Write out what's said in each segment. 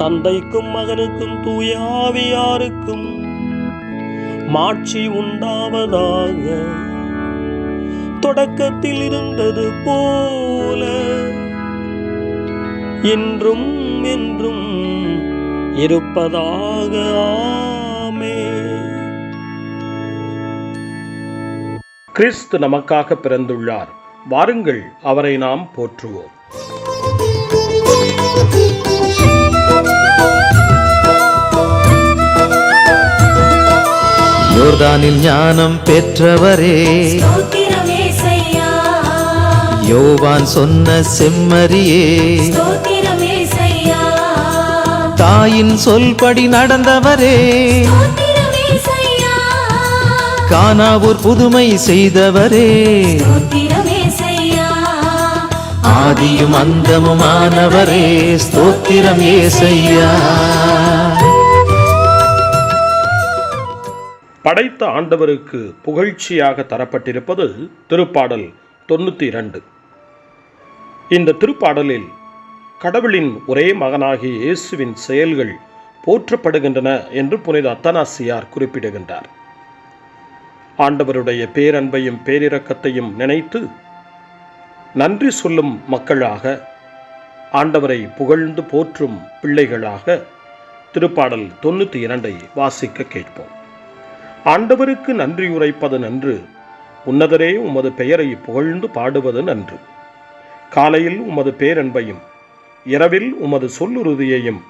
தந்தைக்கும் மகனுக்கும் தூயாவியாருக்கும் மாட்சி உண்டாவதாக. தொடக்கத்தில் இருந்தது போல இன்றும் என்றும் இருப்பதாக. ஆமே. கிறிஸ்து நமக்காக பிறந்துள்ளார். வாருங்கள் அவரை நாம் போற்றுவோம். யோர்தானில் ஞானம் பெற்றவரே. யோவான் சொன்ன ஏசையா தாயின் சொல்படி நடந்தவரே. கானாவூர் புதுமை செய்தவரே. ஆதியும் அந்தமுமானவரே ஸ்தோத்திரம் ஏசையா. படைத்த ஆண்டவருக்கு புகழ்ச்சியாக தரப்பட்டிருப்பது திருப்பாடல் தொண்ணூற்றி இரண்டு. இந்த திருப்பாடலில் கடவுளின் ஒரே மகனாகிய இயேசுவின் செயல்கள் போற்றப்படுகின்றன என்று புனித அத்தனாசியார் குறிப்பிடுகின்றார். ஆண்டவருடைய பேரன்பையும் பேரிரக்கத்தையும் நினைத்து நன்றி சொல்லும் மக்களாக ஆண்டவரை புகழ்ந்து போற்றும் பிள்ளைகளாக திருப்பாடல் தொண்ணூற்றி இரண்டை வாசிக்க கேட்போம். ஆண்டவருக்கு நன்றி உரைப்பது நன்று. உன்னதரே உமது பெயரை புகழ்ந்து பாடுவது நன்று. காலையில் உமது பேரன்பையும் இரவில் உமது சொல்லுறுதியையும்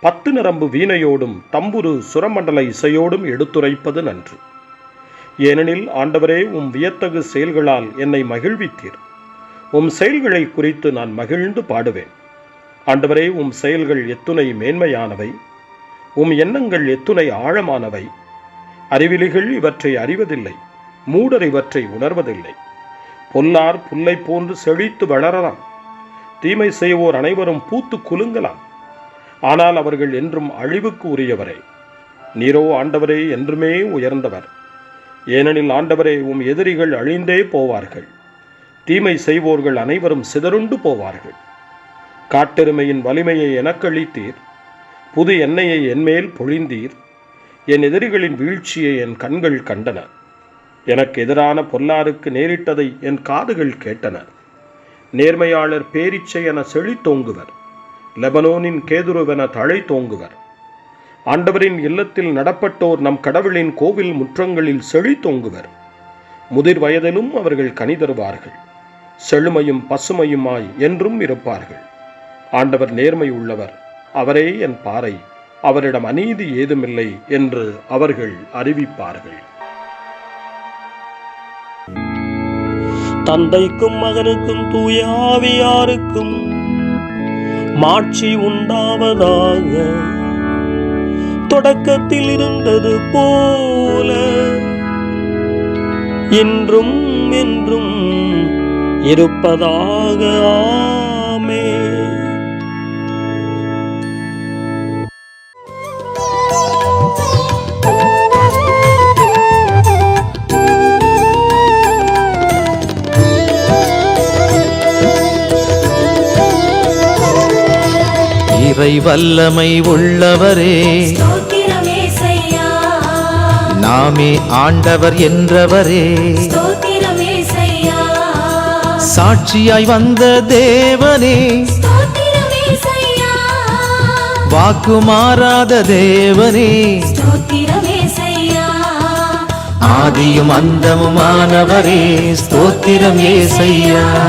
பத்து நரம்பு வீணையோடும் தம்புரு சுரமண்டல இசையோடும் எடுத்துரைப்பது நன்று. ஏனெனில் ஆண்டவரே உம் வியத்தகு செயல்களால் என்னை மகிழ்வித்தீர். உம் செயல்களை குறித்து நான் மகிழ்ந்து பாடுவேன். ஆண்டவரே உம் செயல்கள் எத்துணை மேன்மையானவை. உம் எண்ணங்கள் எத்துணை ஆழமானவை. அறிவிலிகள் இவற்றை அறிவதில்லை மூடர் இவற்றை உணர்வதில்லை. பொல்லார் புல்லை போன்று செழித்து வளரலாம். தீமை செய்வோர் அனைவரும் பூத்து குலுங்கலாம். ஆனால் அவர்கள் என்றும் அழிவுக்கு உரியவரே. நீரோ ஆண்டவரே என்றுமே உயர்ந்தவர். ஏனெனில் ஆண்டவரே உம் எதிரிகள் அழிந்தே போவார்கள். தீமை செய்வோர்கள் அனைவரும் சிதறுண்டு போவார்கள். காட்டெருமையின் வலிமையை எனக்களித்தீர் புது எண்ணெயை என்மேல் பொழிந்தீர். என் எதிரிகளின் வீழ்ச்சியை என் கண்கள் கண்டன. எனக்கு எதிரான பொல்லாருக்கு நேரிட்டதை என் காதுகள் கேட்டன. நேர்மையாளர் பேரிச்சை என செழித்தோங்குவர் லெபனோனின் கேதுருவென தழை தோங்குவர். ஆண்டவரின் இல்லத்தில் நடப்பட்டோர் நம் கடவுளின் கோவில் முற்றங்களில் செழித்தோங்குவர் முதிர் வயதிலும் அவர்கள் கனி தருவார்கள். செழுமையும் பசுமையுமாய் என்றும் இருப்பார்கள். ஆண்டவர் நேர்மை உள்ளவர். அவரே என் பாறை. அவரிடம் அநீதி ஏதுமில்லை என்று அவர்கள் அறிவிப்பார்கள். தந்தைக்கும் மகனுக்கும் தூயாவியாருக்கும் மாட்சி உண்டாவதாக தொடக்கத்தில் இருந்தது போல இன்றும் என்றும் இருப்பதாக இறை வல்லமை உள்ளவரே. நாமே ஆண்டவர் என்றவரே. சாட்சியாய் வந்த தேவனே. ஸ்தோத்திரமேசையா வாக்கு மாறாத தேவனே. ஆதியும் அந்தமுமானவரே. ஸ்தோத்திரம் ஏசையா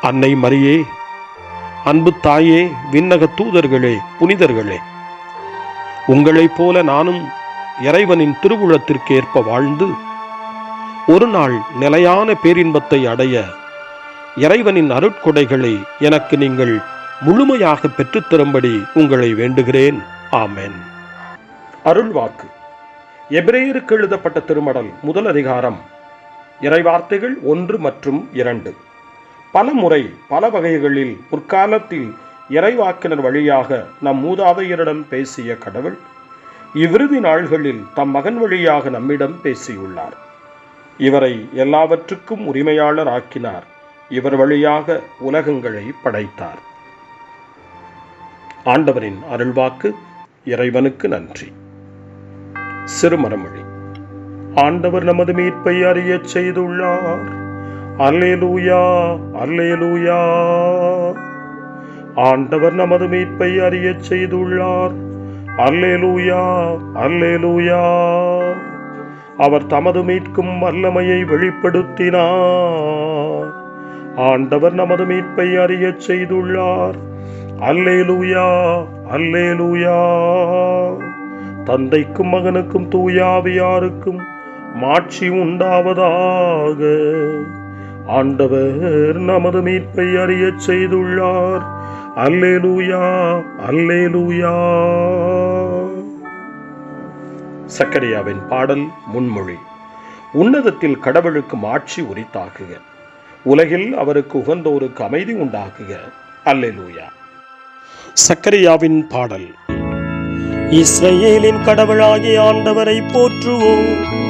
அன்னை மரியே அன்பு தாயே விண்ணக தூதர்களே புனிதர்களே உங்களைப் போல நானும் இறைவனின் திருவுளத்திற்கு ஏற்ப வாழ்ந்து ஒரு நாள் நிலையான பேரின்பத்தை அடைய இறைவனின் அருட்கொடைகளை எனக்கு நீங்கள் முழுமையாக பெற்றுத்தரும்படி உங்களை வேண்டுகிறேன். ஆமென். அருள்வாக்கு எபிரேயருக்கு எழுதப்பட்ட திருமடல் முதல் அதிகாரம். இறைவார்த்தைகள் ஒன்று மற்றும் இரண்டு. பல முறை பல வகைகளில் முற்காலத்தில் இறைவாக்கினர் வழியாக நம் மூதாதையரிடம் பேசிய கடவுள் இவ்விறுதி நாள்களில் தம் மகன் வழியாக நம்மிடம் பேசியுள்ளார். இவரை எல்லாவற்றுக்கும் உரிமையாளர் ஆக்கினார் இவர் வழியாக உலகங்களை படைத்தார். ஆண்டவரின் அருள்வாக்கு இறைவனுக்கு நன்றி. சிறுமரமொழி. ஆண்டவர் நமது மீட்பை அறியச் செய்துள்ளார். அல்லேலூயா அல்லேலூயா. ஆண்டவர் நமது மீட்பை அறியச் செய்துள்ளார். அல்லேலூயா அல்லேலூயா. அவர் தமது மீட்கும் வல்லமையை வெளிப்படுத்தினார். ஆண்டவர் நமது மீட்பை அறியச் செய்துள்ளார். அல்லேலூயா அல்லேலூயா. தந்தைக்கும் மகனுக்கும் தூயாவியாருக்கும் மாட்சி உண்டாவதாக. ஆண்டவர் நமது மீட்பை அறியச் செய்துள்ளார். அல்லேலூயா அல்லேலூயா. சக்கரியாவின் பாடல் முன்மொழி. உன்னதத்தில் கடவுளுக்கு ஆட்சி உரித்தாக்குக. உலகில் அவருக்கு உகந்தோருக்கு அமைதி உண்டாக்குக. அல்லேலூயா. சக்கரியாவின் பாடல். இஸ்ரேலின் கடவுளாகிய ஆண்டவரை போற்றுவோம்.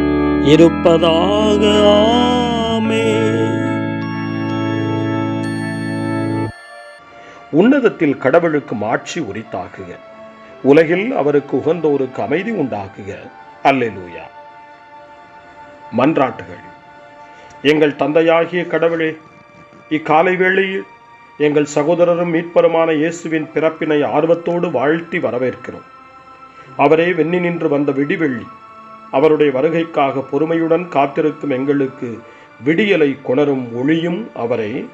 இருப்பதாக ஆமே உன்னதத்தில் கடவுளுக்கு ஆட்சி உரித்தாக்குக உலகில் அவருக்கு உகந்தோருக்கு அமைதி உண்டாக்குக அல்லூயா மன்றாட்டுகள். எங்கள் தந்தையாகிய கடவுளே இக்காலை வேளையில் எங்கள் சகோதரரும் மீட்பருமான இயேசுவின் பிறப்பினை ஆர்வத்தோடு வாழ்த்தி வரவேற்கிறோம். அவரே வெண்ணி நின்று வந்த விடிவெள்ளி அவருடைய வருகைக்காக பொறுமையுடன் காத்திருக்கும் எங்களுக்கு விடியலை கொணரும் ஒளியும் அவரை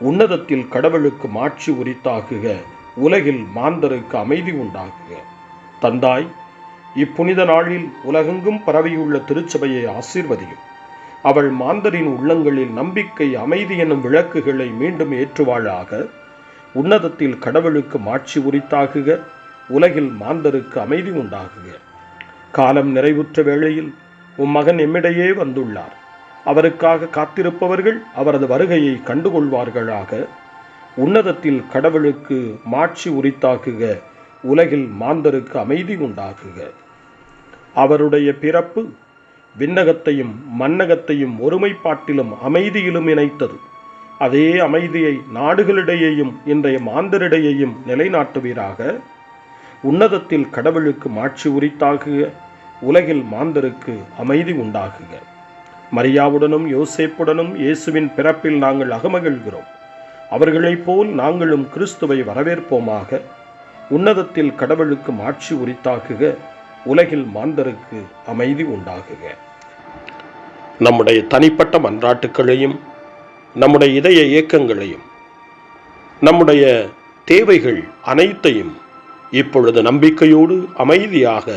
உன்னதத்தில் கடவுளுக்கு மாட்சி உரித்தாக்குக உலகில் மாந்தருக்கு அமைதி உண்டாக்குக. தந்தாய் இப்புனித நாளில் உலகெங்கும் பரவியுள்ள திருச்சபையை ஆசீர்வதியும். அவள் மாந்தரின் உள்ளங்களில் நம்பிக்கை அமைதி எனும் விளக்குகளை மீண்டும் ஏற்றுவாளாக. உன்னதத்தில் கடவுளுக்கு மாட்சி உரித்தாகுக உலகில் மாந்தருக்கு அமைதி உண்டாகுக காலம் நிறைவுற்ற வேளையில் உம் மகன் எம்மிடையே வந்துள்ளார். அவருக்காக காத்திருப்பவர்கள் அவரது வருகையை கண்டுகொள்வார்களாக. உன்னதத்தில் கடவுளுக்கு மாட்சி உரித்தாக்குக உலகில் மாந்தருக்கு அமைதி உண்டாக்குக. அவருடைய பிறப்பு விண்ணகத்தையும் மன்னகத்தையும் ஒருமைப்பாட்டிலும் அமைதியிலும் இணைத்தது. அதே அமைதியை நாடுகளிடையேயும் இன்றைய மாந்தரிடையேயும் நிலைநாட்டுவீராக. உன்னதத்தில் கடவுளுக்கு மாட்சி உரித்தாகுக உலகில் மாந்தருக்கு அமைதி உண்டாகுக. மரியாவுடனும் யோசேப்புடனும் இயேசுவின் பிறப்பில் நாங்கள் அகமகிழ்கிறோம். அவர்களைப் போல் நாங்களும் கிறிஸ்துவை வரவேற்போமாக. உன்னதத்தில் கடவுளுக்கு மாட்சி உரித்தாக்குக. உலகில் மாந்தருக்கு அமைதி உண்டாகுக. நம்முடைய தனிப்பட்ட மன்றாட்டுக்களையும் நம்முடைய இதய இயக்கங்களையும் நம்முடைய தேவைகள் அனைத்தையும் இப்பொழுது நம்பிக்கையோடு அமைதியாக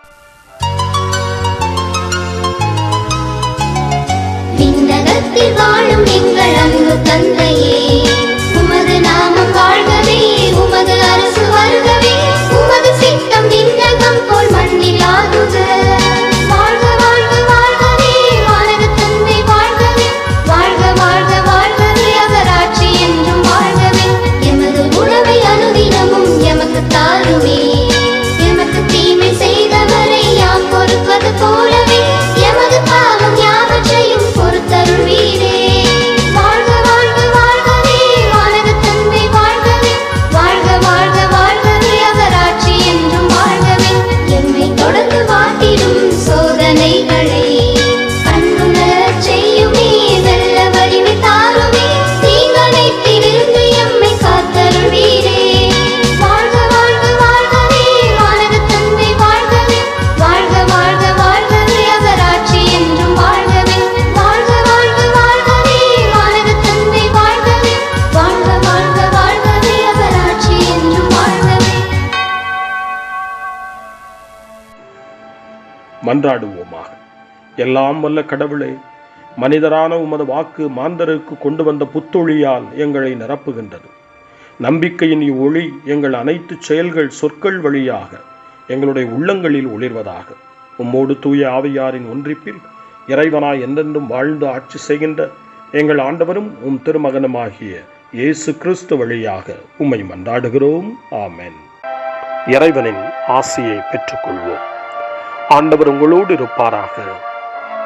விண்ணகத்தில் வாழும் எங்கள் அன்பு தந்தையே. எல்லாம் வல்ல கடவுளே மனிதரான உமது வாக்கு மாந்தருக்கு கொண்டு வந்த புத்தொழியால் எங்களை நிரப்புகின்றது. நம்பிக்கையின் இவ்வொளி எங்கள் அனைத்து செயல்கள் சொற்கள் வழியாக எங்களுடைய உள்ளங்களில் ஒளிர்வதாக. உம்மோடு தூய ஆவியாரின் ஒன்றிப்பில் இறைவனாய் என்றென்றும் வாழ்ந்து ஆட்சி செய்கின்ற எங்கள் ஆண்டவரும் உம் திருமகனுமாகிய இயேசு கிறிஸ்து வழியாக உம்மை மன்றாடுகிறோம். ஆமென். இறைவனின் ஆசியை பெற்றுக்கொள்வோம். ஆண்டவர் உங்களோடு இருப்பாராக.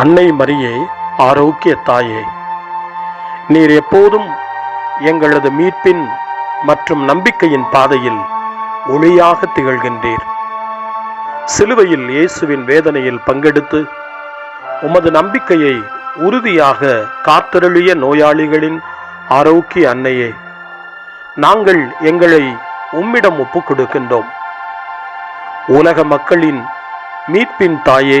அன்னை மரியே ஆரோக்கிய தாயே நீர் எப்போதும் எங்களது மீட்பின் மற்றும் நம்பிக்கையின் பாதையில் ஒளியாக திகழ்கின்றீர். சிலுவையில் இயேசுவின் வேதனையில் பங்கெடுத்து உமது நம்பிக்கையை உறுதியாக காத்திரளிய நோயாளிகளின் ஆரோக்கிய அன்னையே நாங்கள் எங்களை உம்மிடம் ஒப்புக் கொடுக்கின்றோம் உலக மக்களின் மீட்பின் தாயே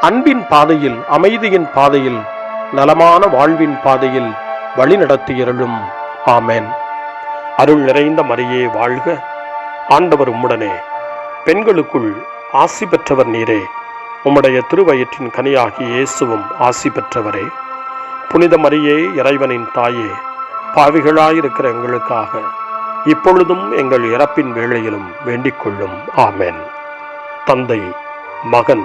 அன்பின் பாதையில் அமைதியின் பாதையில் நலமான வாழ்வின் பாதையில் வழிநடத்தியருளும் ஆமேன். அருள் நிறைந்த மரியே வாழ்க. ஆண்டவர் உம்முடனே. பெண்களுக்குள் ஆசி பெற்றவர் நீரே. உம்முடைய திருவயிற்றின் கனியாகி இயேசுவும் ஆசி பெற்றவரே. புனித மரியே இறைவனின் தாயே பாவிகளாயிருக்கிற எங்களுக்காக இப்பொழுதும் எங்கள் இறப்பின் வேளையிலும் வேண்டிக் கொள்ளும். ஆமேன். தந்தை மகன்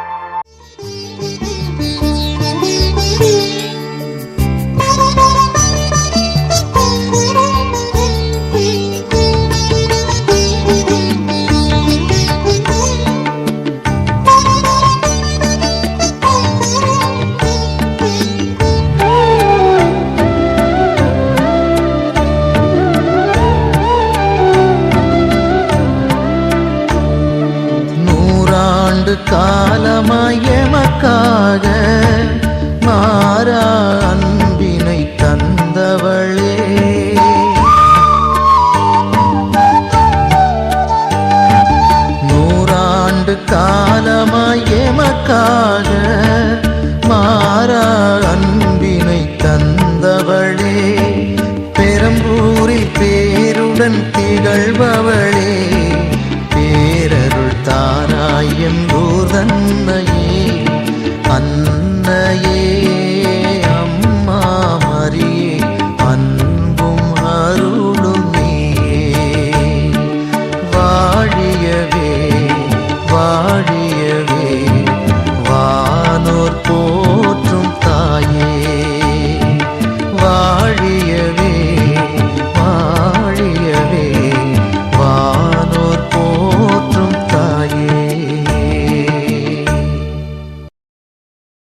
திகழ்வ